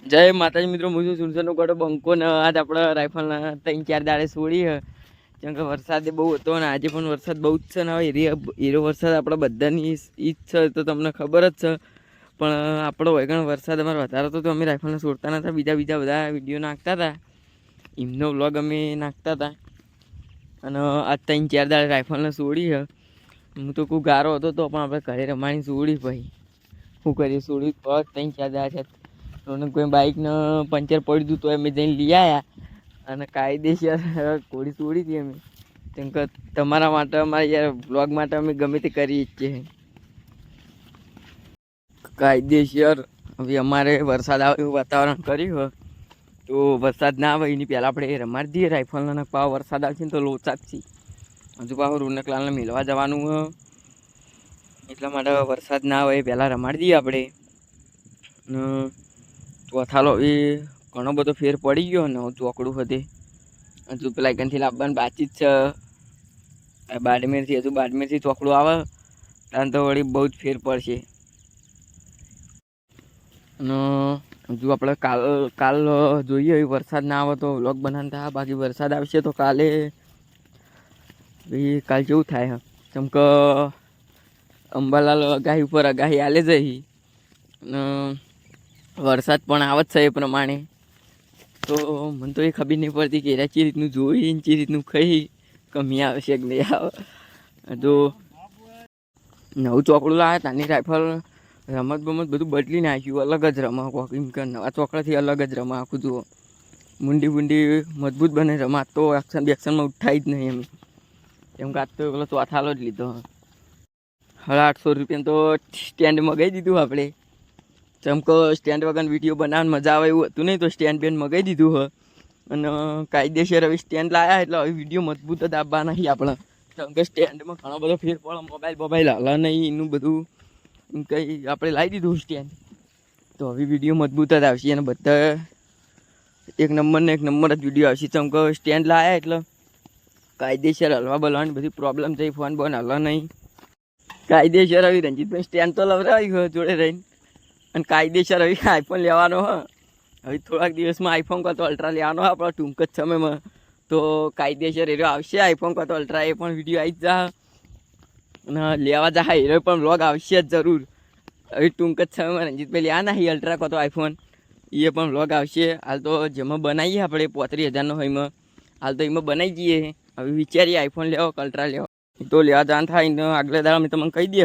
જય માતાજી મિત્રો, હું છું સુરસરનો ગોટો બંકો ને આજ આપણે રાઇફલના ત્રણ ચાર દાડે છોડી કેમ કે વરસાદ બહુ હતો ને, આજે પણ વરસાદ બહુ જ છે ને, હવે એરિયા એરો વરસાદ આપણા બધાની ઈજ છે તો તમને ખબર જ છે. પણ આપણો વૈગણ વરસાદ અમારે વધારે હતો તો અમે રાઇફલને છોડતા નતા, બીજા બીજા બધા વીડિયો નાખતા હતા. એમનો વ્લોગ અમે નાખતા હતા. અને આજ ત્રણ ચાર દાડે રાઇફલને છોડી હે તો કોઈ ગારો હતો તો પણ આપણે ઘરે રમાણી છોડી ભાઈ. શું કરીએ છોડી બસ ત્રણ ચાર દાડા છે. અને કોઈ બાઇકને પંચર પડી દીધું તો અમે જઈને લઈ આવ્યા અને કાયદેસર ઘોડી તોડી હતી અમે. કેમ કે તમારા માટે અમારે યાર બ્લોગ માટે અમે ગમે તે કરીએ જ છીએ કાયદેસર હવે અમારે વરસાદ આવે એવું વાતાવરણ કર્યું તો વરસાદ ના આવે એની પહેલાં આપણે રમાડી દઈએ રાઇફલના પાવ વરસાદ આવશે ને તો લોચા જ હજુ પાછું રૂનકલાલને મેળવા જવાનું એટલા માટે વરસાદ ના આવે એ પહેલાં રમાડી દઈએ આપણે. ચોથાલો એ ઘણો બધો ફેર પડી ગયો ને ચોકડું હતે હજુ પેલા એકનથી લાવવાની જ છે. બાડમેરથી, હજુ બાડમેરથી ચોકડું આવે. ત્યાં તો વળી બહુ જ ફેર પડશે. અને હજુ આપણે કાલ કાલ જોઈએ વરસાદ ના આવે તો વ્લોગ બનાવતા બાકી વરસાદ આવશે તો કાલે ભાઈ કાલ જેવું થાય કેમ કે અંબાલાલ અગાહી ઉપર અગાહી આલે જઈ અને વરસાદ પણ આવત છે એ પ્રમાણે. તો મને તો એ ખબર નહીં પડતી કે ચી રીતનું જોઈ ચી રીતનું ખાઈ, કમી આવશે કે નહીં આવે. તો નવું ચોકડું લાવ્યા તાની રાઇફલ રમત બમત બધું બદલી નાખ્યું, અલગ જ રમા એમ કે નવા ચોકડાથી અલગ જ રમા આખું જુઓ. મુંડી બુંડી મજબૂત બને રમાત તો એક્શન બેક્શનમાં ઉઠાઈ જ નહીં એમ. કેમ કે આજ તો પેલો ચોથાલો જ લીધો. હવે આઠસો રૂપિયા તો સ્ટેન્ડ મગાવી દીધું આપણે ચમકો સ્ટેન્ડ વગર વીડિયો બનાવવાની મજા આવે એવું હતું નહીં, તો સ્ટેન્ડ બેન મગાવી દીધું હ. અને કાયદેસર હવે સ્ટેન્ડ લાવ્યા એટલે હવે વીડિયો મજબૂત જ આપવા નહીં આપણે. કેમ કે સ્ટેન્ડમાં ઘણો બધો ફેર મોબાઈલ મોબાઈલ હાલે નહીં, એનું બધું કંઈ આપણે લાવી દીધું સ્ટેન્ડ તો હવે વીડિયો મજબૂત જ આવશે અને બધા એક નંબર ને એક નંબર જ વીડિયો આવશે. ચમકો સ્ટેન્ડ લાવ્યા એટલે કાયદેસર હલવા બલવાની બધી પ્રોબ્લેમ થઈ ફોન બોન હલવા નહીં. કાયદેસર હવે રંજીતભાઈ સ્ટેન્ડ તો લવરાવી જોડે રહીને. અને કાયદેસર હવે આઈફોન લેવાનો હ. હવે થોડાક દિવસમાં આઈફોન કાં તો અલ્ટ્રા લેવાનો આપણો ટૂંક જ સમયમાં. તો કાયદેસર એરો આવશે આઈફોન કાં તો અલ્ટ્રા એ પણ વીડિયો આવી જ જા. અને લેવા જા, એરો પણ વ્લોગ આવશે જ જરૂર. હવે ટૂંક જ સમયમાં રંજીતભાઈ લેવા ના અલ્ટ્રા કાં તો આઈફોન એ પણ વ્લોગ આવશે. હાલ તો જેમાં બનાવીએ આપણે પોત્રીસ હજારનો હોય એમાં હાલ તો એમાં બનાવી જઈએ. હવે વિચારીએ આઈફોન લેવો કે અલ્ટ્રા લેવો. તો લેવા જવાનું થાય ને આગલા દાડા મેં તમને કહી દે